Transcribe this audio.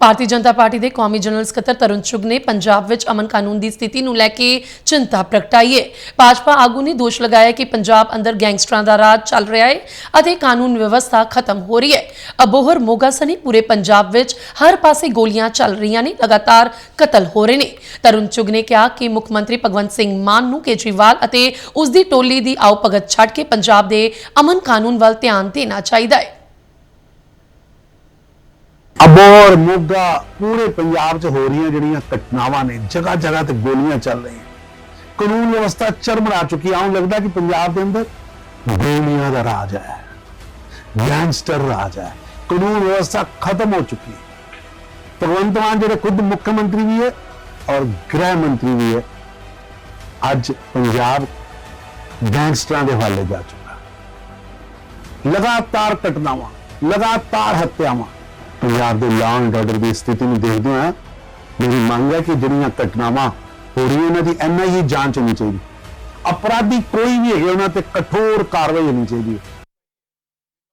Bharatiya Janata party ਦੇ ਕੌਮੀ general ਸਕੱਤਰ ਤਰੁਣ ਚੁਗ ਨੇ ਪੰਜਾਬ ਵਿੱਚ ਅਮਨ ਕਾਨੂੰਨ ਦੀ ਸਥਿਤੀ ਨੂੰ ਲੈ ਕੇ ਚਿੰਤਾ ਪ੍ਰਗਟਾਈ ਹੈ। ਭਾਜਪਾ ਆਗੂ ਨੇ ਦੋਸ਼ ਲਗਾਇਆ ਕਿ ਪੰਜਾਬ ਅੰਦਰ ਗੈਂਗਸਟਰਾਂ ਦਾ ਰਾਜ ਚੱਲ ਰਿਹਾ ਹੈ ਅਤੇ ਕਾਨੂੰਨ ਵਿਵਸਥਾ ਖਤਮ ਹੋ ਰਹੀ ਹੈ। ਅਬੋਹਰ ਮੋਗਾ ਸਨੀ ਪੂਰੇ ਪੰਜਾਬ ਵਿੱਚ ਹਰ ਪਾਸੇ ਗੋਲੀਆਂ ਚੱਲ ਰਹੀਆਂ ਨੇ, ਲਗਾਤਾਰ ਕਤਲ ਹੋ ਰਹੇ ਨੇ। ਤਰੁਣ ਚੁਗ ਨੇ ਕਿਹਾ ਕਿ ਮੁੱਖ ਮੰਤਰੀ ਭਗਵੰਤ ਸਿੰਘ ਮਾਨ ਨੂੰ ਕੇਜਰੀਵਾਲ ਅਤੇ ਉਸ ਦੀ ਟੋਲੀ ਦੀ ਆਓ ਭਗਤ ਛੱਡ ਕੇ ਪੰਜਾਬ ਦੇ ਅਮਨ ਕਾਨੂੰਨ ਵੱਲ ਧਿਆਨ ਦੇਣਾ ਚਾਹੀਦਾ ਹੈ। ਅਬੋਰ ਮੋਗਾ ਪੂਰੇ ਪੰਜਾਬ 'ਚ ਹੋ ਰਹੀਆਂ ਜਿਹੜੀਆਂ ਘਟਨਾਵਾਂ ਨੇ, ਜਗ੍ਹਾ ਜਗ੍ਹਾ ਤੇ ਗੋਲੀਆਂ ਚੱਲ ਰਹੀਆਂ। ਕਾਨੂੰਨ ਵਿਵਸਥਾ ਚਰਮਰਾ ਚੁੱਕੀ ਆਉਂ ਲੱਗਦਾ ਕਿ ਪੰਜਾਬ ਦੇ ਅੰਦਰ ਗੋਲੀਆਂ ਦਾ ਰਾਜ ਹੈ, ਗੈਂਗਸਟਰ ਰਾਜ ਹੈ। ਕਾਨੂੰਨ ਵਿਵਸਥਾ ਖਤਮ ਹੋ ਚੁੱਕੀ ਹੈ। ਭਗਵੰਤ ਮਾਨ ਜਿਹੜੇ ਖੁਦ ਮੁੱਖ ਮੰਤਰੀ ਵੀ ਹੈ ਔਰ ਗ੍ਰਹਿ ਮੰਤਰੀ ਵੀ ਹੈ, ਅੱਜ ਪੰਜਾਬ ਗੈਂਗਸਟਰਾਂ ਦੇ ਹਵਾਲੇ ਜਾ ਚੁੱਕਾ। ਲਗਾਤਾਰ ਘਟਨਾਵਾਂ, ਲਗਾਤਾਰ ਹੱਤਿਆਵਾਂ ਪੰਜਾਬ ਦੇ ਲਾਅ ਐਂਡ ਆਰਡਰ ਦੀ ਸਥਿਤੀ ਨੂੰ ਦੇਖਦੇ ਹਾਂ ਮੇਰੀ ਮੰਗ ਹੈ ਕਿ ਜਿਹੜੀਆਂ ਘਟਨਾਵਾਂ ਹੋ ਰਹੀਆਂ, ਉਹਨਾਂ ਦੀ ਐਨਆਈਏ ਜਾਂਚ ਹੋਣੀ ਚਾਹੀਦੀ। ਅਪਰਾਧੀ ਕੋਈ ਵੀ ਹੈਗੇ, ਉਹਨਾਂ ਤੇ ਕਠੋਰ ਕਾਰਵਾਈ ਹੋਣੀ ਚਾਹੀਦੀ ਹੈ।